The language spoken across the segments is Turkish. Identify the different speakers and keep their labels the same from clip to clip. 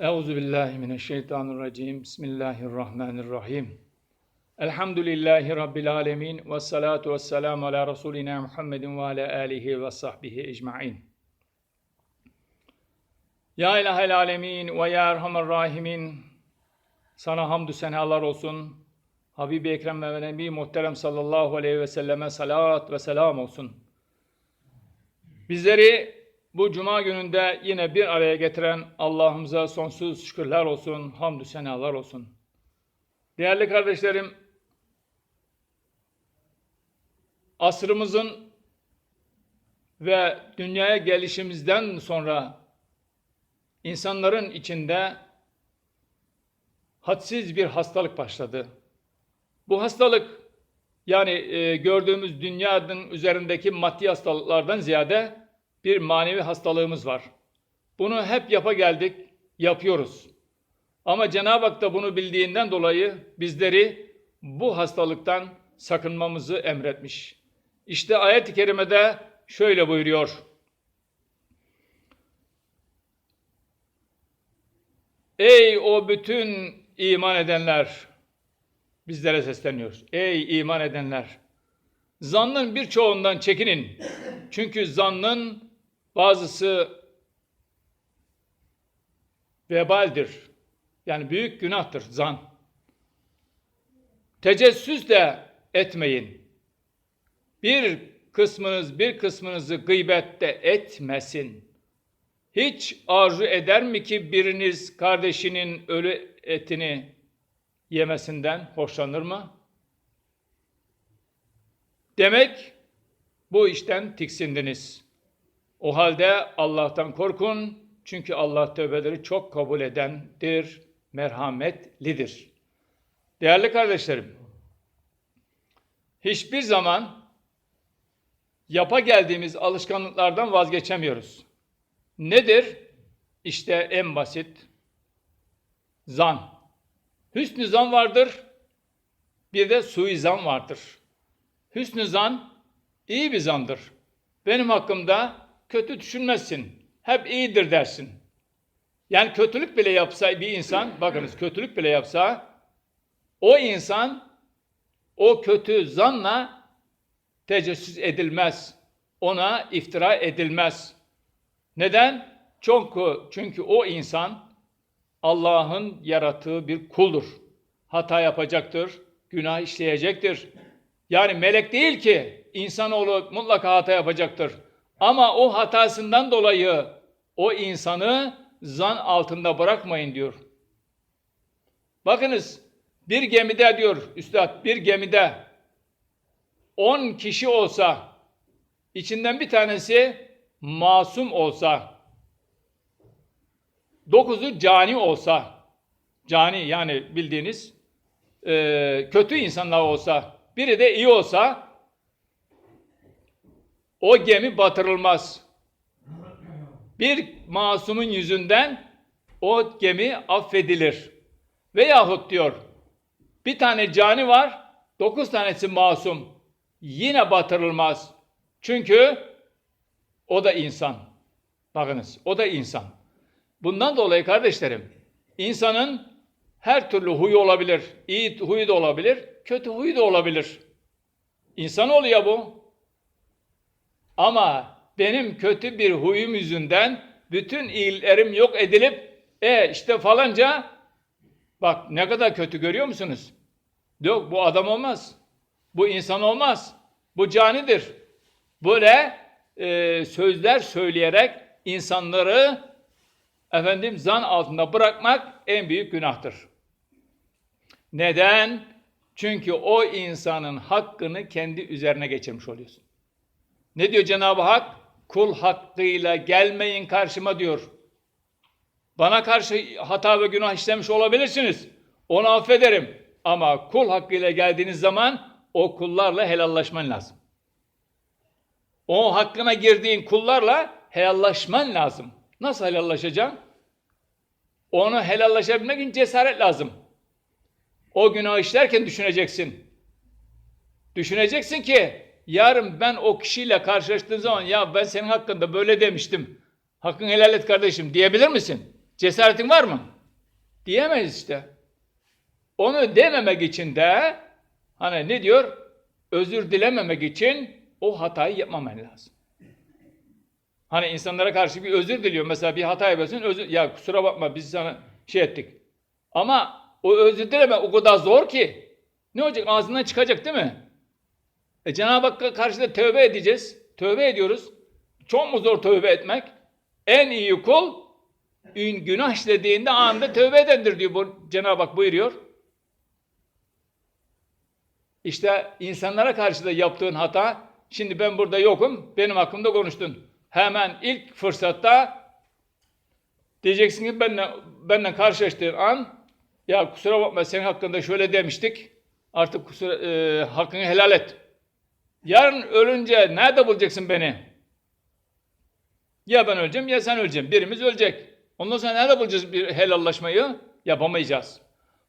Speaker 1: Euzu billahi mineşşeytanirracim. Bismillahirrahmanirrahim. Elhamdülillahi rabbil alamin ve salatu vesselamü ala resulina Muhammedin ve ala alihi ve sahbihi ecmaîn. Ya ilahel alemin ve ya erhamer rahimin. Sana hamdü senalar olsun. Habibi Ekrem ve Nebi Muhterem sallallahu aleyhi ve selleme salat ve selam olsun. Bizleri bu cuma gününde yine bir araya getiren Allah'ımıza sonsuz şükürler olsun, hamdü senalar olsun. Değerli kardeşlerim, asrımızın ve dünyaya gelişimizden sonra insanların içinde hadsiz bir hastalık başladı. Bu hastalık yani e, gördüğümüz dünyanın üzerindeki maddi hastalıklardan ziyade bir manevi hastalığımız var. Bunu hep yapa geldik, yapıyoruz. Ama Cenab-ı Hak da bunu bildiğinden dolayı bizleri bu hastalıktan sakınmamızı emretmiş. İşte ayet-i kerimede şöyle buyuruyor. Ey o bütün iman edenler! Bizlere sesleniyoruz. Ey iman edenler! Zannın birçoğundan çekinin. Çünkü zannın bazısı vebaldir. Yani büyük günahtır zan. Tecessüs de etmeyin. Bir kısmınız bir kısmınızı gıybette etmesin. Hiç arzu eder mi ki biriniz kardeşinin ölü etini yemesinden hoşlanır mı? Demek bu işten tiksindiniz. O halde Allah'tan korkun çünkü Allah tövbeleri çok kabul edendir, merhametlidir. Değerli kardeşlerim, hiçbir zaman yapa geldiğimiz alışkanlıklardan vazgeçemiyoruz. Nedir? İşte en basit zan. Hüsnü zan vardır, bir de suizan vardır. Hüsnü zan iyi bir zandır. Benim hakkımda kötü düşünmezsin. Hep iyidir dersin. Yani kötülük bile yapsa bir insan, bakınız kötülük bile yapsa o insan o kötü zanla tecessüs edilmez. Ona iftira edilmez. Neden? Çünkü, çünkü o insan Allah'ın yarattığı bir kuldur. Hata yapacaktır, günah işleyecektir. Yani melek değil ki insanoğlu mutlaka hata yapacaktır. Ama o hatasından dolayı o insanı zan altında bırakmayın diyor. Bakınız bir gemide diyor üstad bir gemide 10 kişi olsa içinden bir tanesi masum olsa dokuzu cani olsa cani yani bildiğiniz e, kötü insanlar olsa biri de iyi olsa o gemi batırılmaz. Bir masumun yüzünden o gemi affedilir. Veyahut diyor bir tane cani var, dokuz tanesi masum. Yine batırılmaz. Çünkü o da insan. Bakınız o da insan. Bundan dolayı kardeşlerim insanın her türlü huyu olabilir. İyi huyu da olabilir, kötü huyu da olabilir. İnsan oluyor bu. Ama benim kötü bir huyum yüzünden bütün iyilerim yok edilip e işte falanca bak ne kadar kötü görüyor musunuz? Yok bu adam olmaz. Bu insan olmaz. Bu canidir. Böyle e, sözler söyleyerek insanları efendim zan altında bırakmak en büyük günahtır. Neden? Çünkü o insanın hakkını kendi üzerine geçirmiş oluyorsun. Ne diyor Cenab-ı Hak? Kul hakkıyla gelmeyin karşıma diyor. Bana karşı hata ve günah işlemiş olabilirsiniz. Onu affederim. Ama kul hakkıyla geldiğiniz zaman o kullarla helallaşman lazım. O hakkına girdiğin kullarla helallaşman lazım. Nasıl helallaşacaksın? Onu helallaşabilmek için cesaret lazım. O günah işlerken düşüneceksin. Düşüneceksin ki yarın ben o kişiyle karşılaştığım zaman ya ben senin hakkında böyle demiştim. Hakkını helal et kardeşim diyebilir misin? Cesaretin var mı? Diyemeyiz işte. Onu dememek için de hani ne diyor? Özür dilememek için o hatayı yapmaman lazım. Hani insanlara karşı bir özür diliyor. Mesela bir hata yapıyorsun. Özür, ya kusura bakma biz sana şey ettik. Ama o özür dileme o kadar zor ki. Ne olacak? Ağzından çıkacak değil mi? E Cenab-ı Hakk'a karşı da tövbe edeceğiz. Tövbe ediyoruz. Çok mu zor tövbe etmek? En iyi kul ün- günah işlediğinde anında tövbe edendir diyor Cenab-ı Hak buyuruyor. İşte insanlara karşı da yaptığın hata, şimdi ben burada yokum, benim hakkımda konuştun. Hemen ilk fırsatta diyeceksin ki benimle, benimle karşılaştığın an, ya kusura bakma senin hakkında şöyle demiştik, artık kusura, e, hakkını helal et. Yarın ölünce nerede bulacaksın beni? Ya ben öleceğim ya sen öleceksin. Birimiz ölecek. Ondan sonra nerede bulacağız bir helallaşmayı? Yapamayacağız.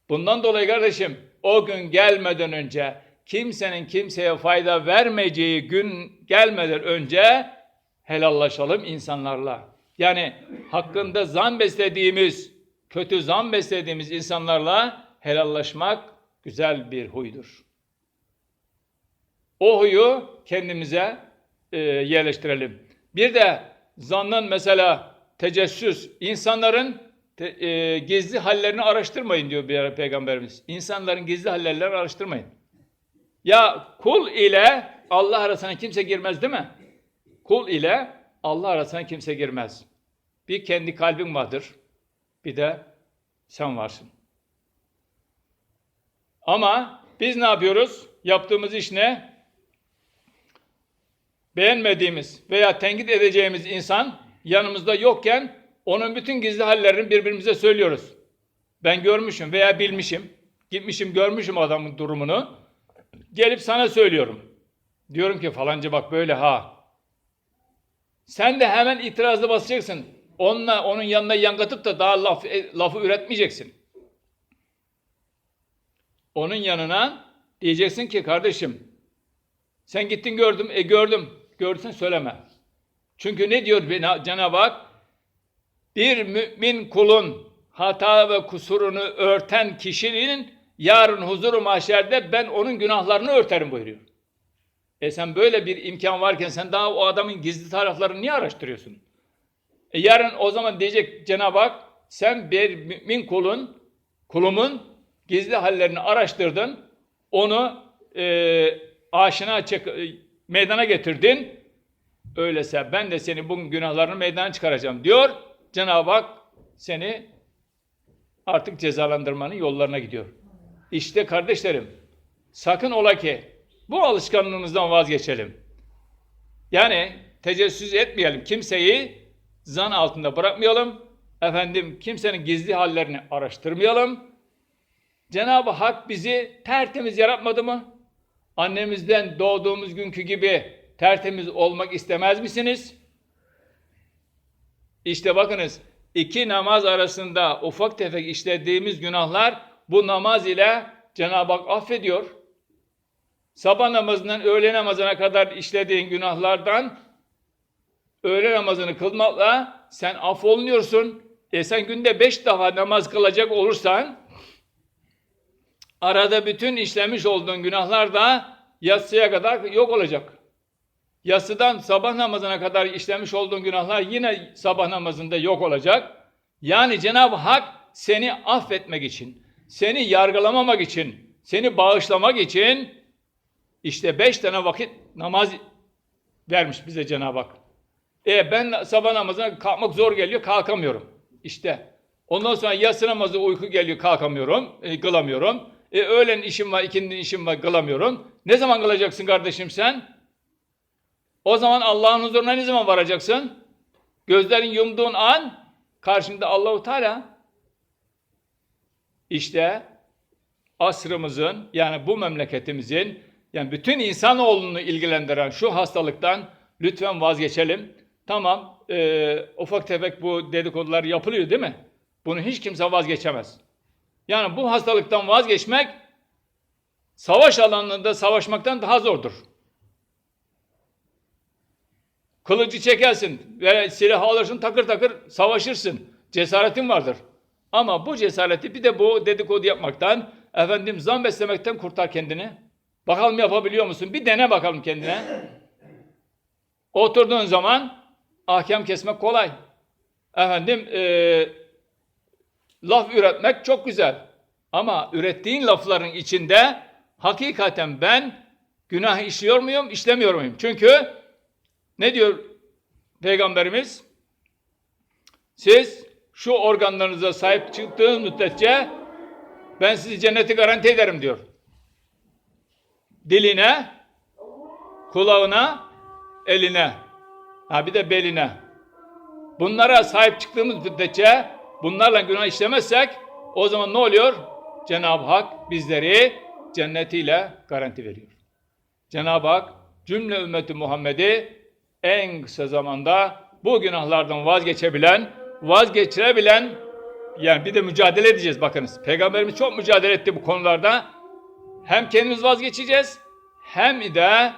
Speaker 1: Bundan dolayı kardeşim o gün gelmeden önce kimsenin kimseye fayda vermeyeceği gün gelmeden önce helallaşalım insanlarla. Yani hakkında zan beslediğimiz, kötü zan beslediğimiz insanlarla helallaşmak güzel bir huydur. O huyu kendimize e, yerleştirelim. Bir de zannın mesela tecessüs, insanların te- e, gizli hallerini araştırmayın diyor bir ara peygamberimiz. İnsanların gizli hallerini araştırmayın. Ya kul ile Allah arasına kimse girmez değil mi? Kul ile Allah arasına kimse girmez. Bir kendi kalbin vardır. Bir de sen varsın. Ama biz ne yapıyoruz? Yaptığımız iş ne? Beğenmediğimiz veya tenkit edeceğimiz insan yanımızda yokken onun bütün gizli hallerini birbirimize söylüyoruz. Ben görmüşüm veya bilmişim. Gitmişim görmüşüm adamın durumunu. Gelip sana söylüyorum. Diyorum ki falanca bak böyle ha. Sen de hemen itirazlı basacaksın. Onunla, onun yanına yangatıp da daha laf, e, lafı üretmeyeceksin. Onun yanına diyeceksin ki kardeşim sen gittin gördüm, e gördüm. Gördün söyleme. Çünkü ne diyor Cenab-ı Hak? Bir mümin kulun hata ve kusurunu örten kişinin yarın huzuru mahşerde ben onun günahlarını örterim buyuruyor. E sen böyle bir imkan varken sen daha o adamın gizli taraflarını niye araştırıyorsun? E yarın o zaman diyecek Cenab-ı Hak sen bir mümin kulun, kulumun gizli hallerini araştırdın, onu e, aşina çek, meydana getirdin. Öyleyse ben de senin bugün günahlarını meydana çıkaracağım diyor. Cenab-ı Hak seni artık cezalandırmanın yollarına gidiyor. İşte kardeşlerim sakın ola ki bu alışkanlığımızdan vazgeçelim. Yani tecessüs etmeyelim. Kimseyi zan altında bırakmayalım. Efendim kimsenin gizli hallerini araştırmayalım. Cenab-ı Hak bizi tertemiz yaratmadı mı? Annemizden doğduğumuz günkü gibi tertemiz olmak istemez misiniz? İşte bakınız iki namaz arasında ufak tefek işlediğimiz günahlar bu namaz ile Cenab-ı Hak affediyor. Sabah namazından öğle namazına kadar işlediğin günahlardan öğle namazını kılmakla sen affolunuyorsun. E sen günde beş defa namaz kılacak olursan arada bütün işlemiş olduğun günahlar da yatsıya kadar yok olacak. Yatsıdan sabah namazına kadar işlemiş olduğun günahlar yine sabah namazında yok olacak. Yani Cenab-ı Hak seni affetmek için, seni yargılamamak için, seni bağışlamak için işte beş tane vakit namaz vermiş bize Cenab-ı Hak. E ben sabah namazına kalkmak zor geliyor, kalkamıyorum. İşte ondan sonra yatsı namazı uyku geliyor, kalkamıyorum, e, kılamıyorum. E, öğlen işim var, ikindi işim var, kılamıyorum. Ne zaman kılacaksın kardeşim sen? O zaman Allah'ın huzuruna ne zaman varacaksın? Gözlerin yumduğun an karşında Allahu Teala. İşte asrımızın yani bu memleketimizin yani bütün insanoğlunu ilgilendiren şu hastalıktan lütfen vazgeçelim. Tamam e, ufak tefek bu dedikodular yapılıyor değil mi? Bunu hiç kimse vazgeçemez. Yani bu hastalıktan vazgeçmek savaş alanında savaşmaktan daha zordur. Kılıcı çekersin ve silah alırsın takır takır savaşırsın. Cesaretin vardır. Ama bu cesareti bir de bu dedikodu yapmaktan, efendim zan beslemekten kurtar kendini. Bakalım yapabiliyor musun? Bir dene bakalım kendine. Oturduğun zaman ahkam kesmek kolay. Efendim eee, laf üretmek çok güzel. Ama ürettiğin lafların içinde hakikaten ben günah işliyor muyum, işlemiyor muyum? Çünkü ne diyor Peygamberimiz? Siz şu organlarınıza sahip çıktığınız müddetçe ben sizi cenneti garanti ederim diyor. Diline, kulağına, eline, ha bir de beline. Bunlara sahip çıktığımız müddetçe bunlarla günah işlemezsek o zaman ne oluyor? Cenab-ı Hak bizleri cennetiyle garanti veriyor. Cenab-ı Hak cümle ümmeti Muhammed'i en kısa zamanda bu günahlardan vazgeçebilen, vazgeçirebilen yani bir de mücadele edeceğiz bakınız. Peygamberimiz çok mücadele etti bu konularda. Hem kendimiz vazgeçeceğiz hem de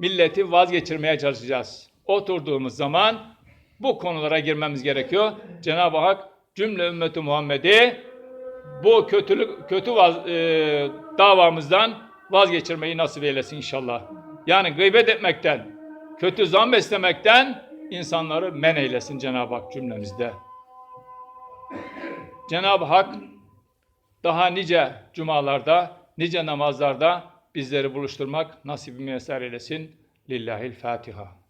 Speaker 1: milleti vazgeçirmeye çalışacağız. Oturduğumuz zaman bu konulara girmemiz gerekiyor. Cenab-ı Hak cümle ümmeti Muhammed'i bu kötülük kötü vaz, e, davamızdan vazgeçirmeyi nasip eylesin inşallah. Yani gıybet etmekten, kötü zan beslemekten insanları men eylesin Cenab-ı Hak cümlemizde. Cenab-ı Hak daha nice cumalarda, nice namazlarda bizleri buluşturmak nasip müyesser eylesin. Lillahil Fatiha.